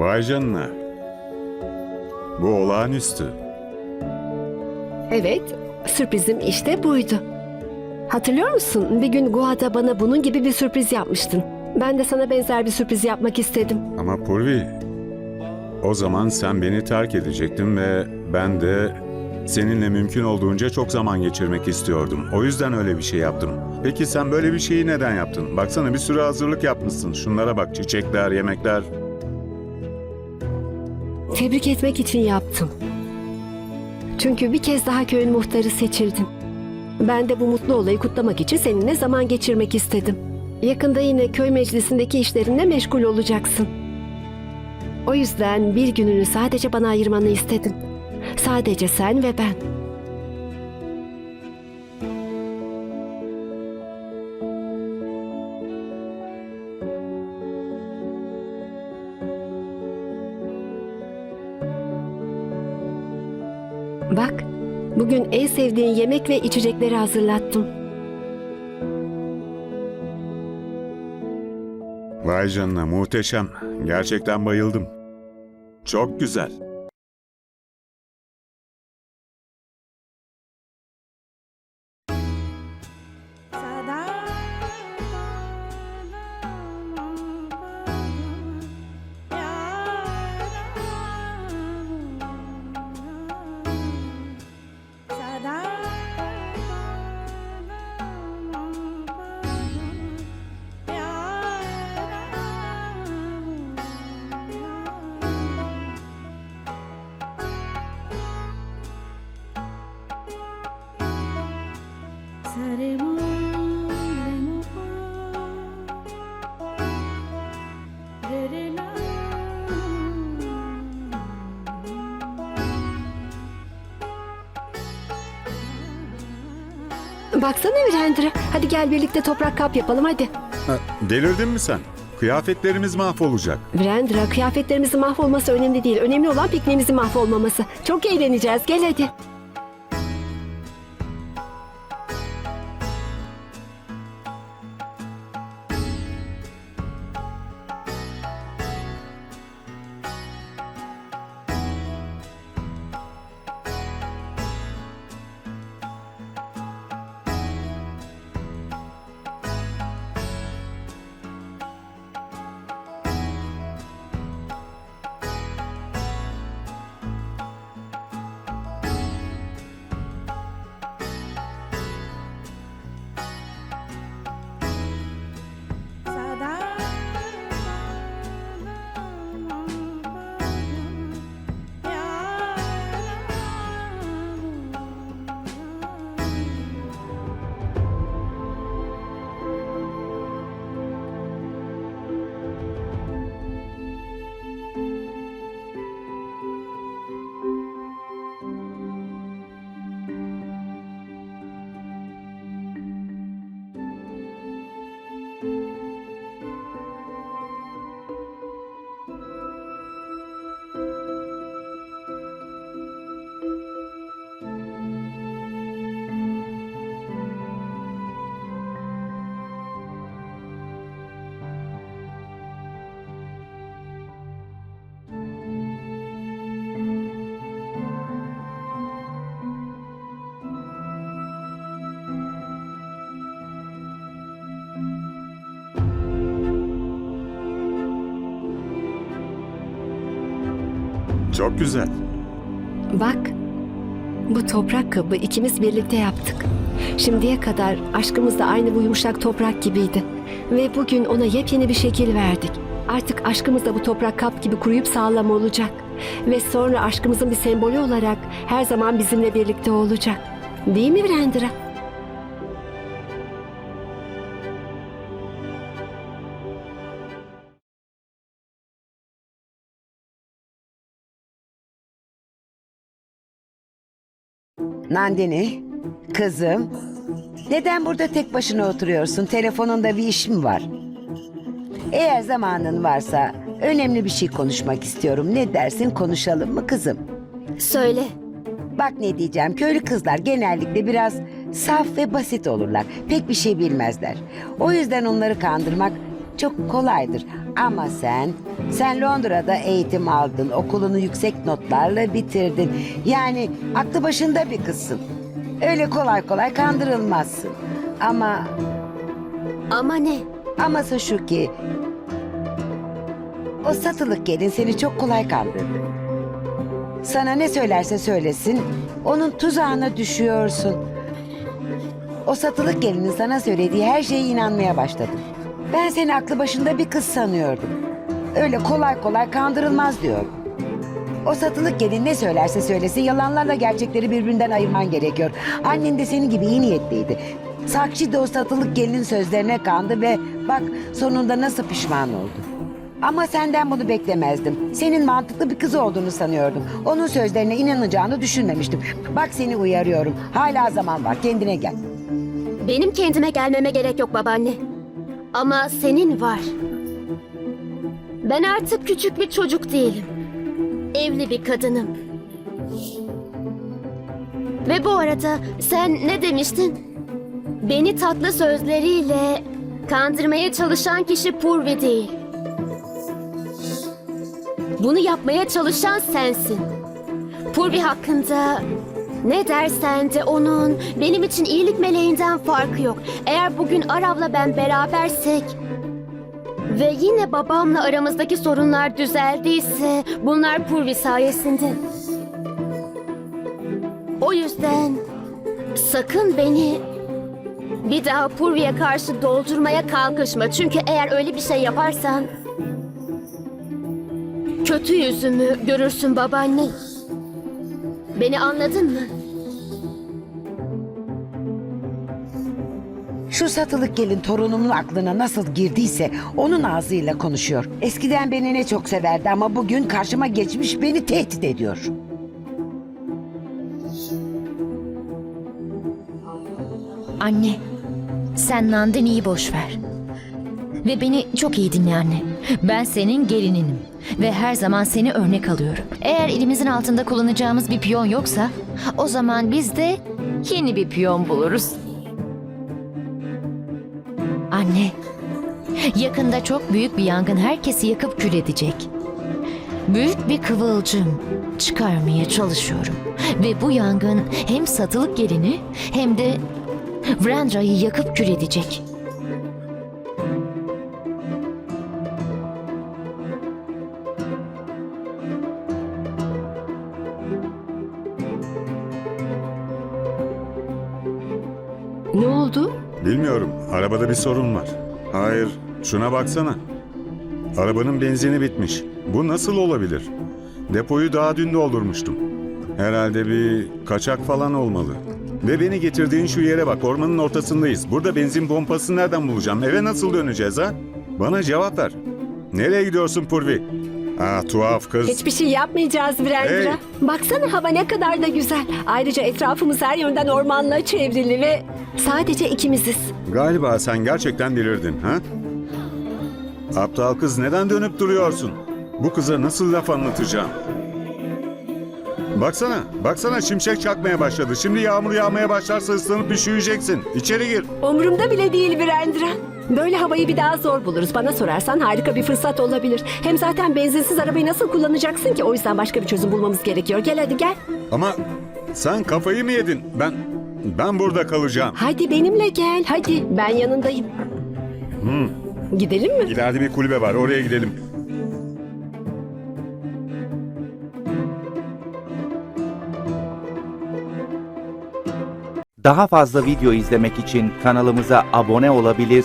Vay canına. Bu olağanüstü. Evet, sürprizim işte buydu. Hatırlıyor musun? Bir gün Gua'da bana bunun gibi bir sürpriz yapmıştın. Ben de sana benzer bir sürpriz yapmak istedim. Ama Purvi, o zaman sen beni terk edecektin ve ben de seninle mümkün olduğunca çok zaman geçirmek istiyordum. O yüzden öyle bir şey yaptım. Peki sen böyle bir şeyi neden yaptın? Baksana bir sürü hazırlık yapmışsın. Şunlara bak, çiçekler, yemekler. Tebrik etmek için yaptım. Çünkü bir kez daha köyün muhtarı seçildin. Ben de bu mutlu olayı kutlamak için seninle zaman geçirmek istedim. Yakında yine köy meclisindeki işlerinle meşgul olacaksın. O yüzden bir gününü sadece bana ayırmanı istedim. Sadece sen ve ben. Bak, bugün en sevdiğin yemek ve içecekleri hazırlattım. Vay canına, muhteşem. Gerçekten bayıldım. Çok güzel. Baksana Virendra. Hadi gel birlikte toprak kap yapalım hadi. Ha, delirdin mi sen? Kıyafetlerimiz mahvolacak. Virendra kıyafetlerimizin mahvolması önemli değil. Önemli olan pikniğimizin mahvolmaması. Çok eğleneceğiz. Gel hadi. Çok güzel. Bak. Bu toprak kabı ikimiz birlikte yaptık. Şimdiye kadar aşkımız da aynı bu yumuşak toprak gibiydi. Ve bugün ona yepyeni bir şekil verdik. Artık aşkımız da bu toprak kap gibi kuruyup sağlam olacak. Ve sonra aşkımızın bir sembolü olarak her zaman bizimle birlikte olacak. Değil mi Virendra? Nandini, kızım. Neden burada tek başına oturuyorsun? Telefonunda bir iş mi var? Eğer zamanın varsa önemli bir şey konuşmak istiyorum. Ne dersin konuşalım mı kızım? Söyle. Bak ne diyeceğim. Köylü kızlar genellikle biraz saf ve basit olurlar. Pek bir şey bilmezler. O yüzden onları kandırmak çok kolaydır. Ama sen, sen Londra'da eğitim aldın, okulunu yüksek notlarla bitirdin. Yani aklı başında bir kızsın. Öyle kolay kolay kandırılmazsın. Ama Ama ne? aması şu ki o satılık gelin seni çok kolay kandırdı. Sana ne söylerse söylesin onun tuzağına düşüyorsun. O satılık gelinin sana söylediği her şeye inanmaya başladın. Ben seni aklı başında bir kız sanıyordum. Öyle kolay kolay kandırılmaz diyorum. O satılık gelin ne söylerse söylesin yalanlarla gerçekleri birbirinden ayırman gerekiyor. Annen de senin gibi iyi niyetliydi. Sakşi de o satılık gelinin sözlerine kandı ve bak sonunda nasıl pişman oldu. Ama senden bunu beklemezdim. Senin mantıklı bir kız olduğunu sanıyordum. Onun sözlerine inanacağını düşünmemiştim. Bak seni uyarıyorum. Hala zaman var. Kendine gel. Benim kendime gelmeme gerek yok babaanne. Ama senin var. Ben artık küçük bir çocuk değilim. Evli bir kadınım. Ve bu arada sen ne demiştin? Beni tatlı sözleriyle kandırmaya çalışan kişi Purvi değil. Bunu yapmaya çalışan sensin. Purvi hakkında ne dersen de onun benim için iyilik meleğinden farkı yok. Eğer bugün Arav'la ben berabersek ve yine babamla aramızdaki sorunlar düzeldiyse bunlar Purvi sayesinde. O yüzden sakın beni bir daha Purvi'ye karşı doldurmaya kalkışma. Çünkü eğer öyle bir şey yaparsan kötü yüzümü görürsün babaanne. Beni anladın mı? Şu satılık gelin torunumun aklına nasıl girdiyse onun ağzıyla konuşuyor. Eskiden beni ne çok severdi ama bugün karşıma geçmiş beni tehdit ediyor. Anne, sen Nandini'yi boş ver. Ve beni çok iyi dinle anne. Ben senin gelininim ve her zaman seni örnek alıyorum. Eğer elimizin altında kullanacağımız bir piyon yoksa, o zaman biz de yeni bir piyon buluruz. Anne, yakında çok büyük bir yangın herkesi yakıp kül edecek. Büyük bir kıvılcım çıkarmaya çalışıyorum. Ve bu yangın hem satılık gelini hem de Vrendra'yı yakıp kül edecek. Ne oldu? Bilmiyorum. Arabada bir sorun var. Hayır. Şuna baksana. Arabanın benzini bitmiş. Bu nasıl olabilir? Depoyu daha dün doldurmuştum. Herhalde bir kaçak falan olmalı. Ve beni getirdiğin şu yere bak. Ormanın ortasındayız. Burada benzin pompası nereden bulacağım? Eve nasıl döneceğiz ha? Bana cevap ver. Nereye gidiyorsun Purvi? Ah tuhaf kız. Hiçbir şey yapmayacağız Virendra. Hey! Baksana hava ne kadar da güzel. Ayrıca etrafımız her yönden ormanla çevrili ve sadece ikimiziz. Galiba sen gerçekten delirdin ha? Aptal kız neden dönüp duruyorsun? Bu kıza nasıl laf anlatacağım? Baksana, baksana şimşek çakmaya başladı. Şimdi yağmur yağmaya başlarsa ıslanıp üşüyeceksin. İçeri gir. Umurumda bile değil Virendra. Böyle havayı bir daha zor buluruz. Bana sorarsan harika bir fırsat olabilir. Hem zaten benzinsiz arabayı nasıl kullanacaksın ki? O yüzden başka bir çözüm bulmamız gerekiyor. Gel hadi gel. Ama sen kafayı mı yedin? Ben, ben burada kalacağım. Hadi benimle gel. Hadi ben yanındayım. Gidelim mi? İleride bir kulübe var, oraya gidelim. Daha fazla video izlemek için kanalımıza abone olabilir,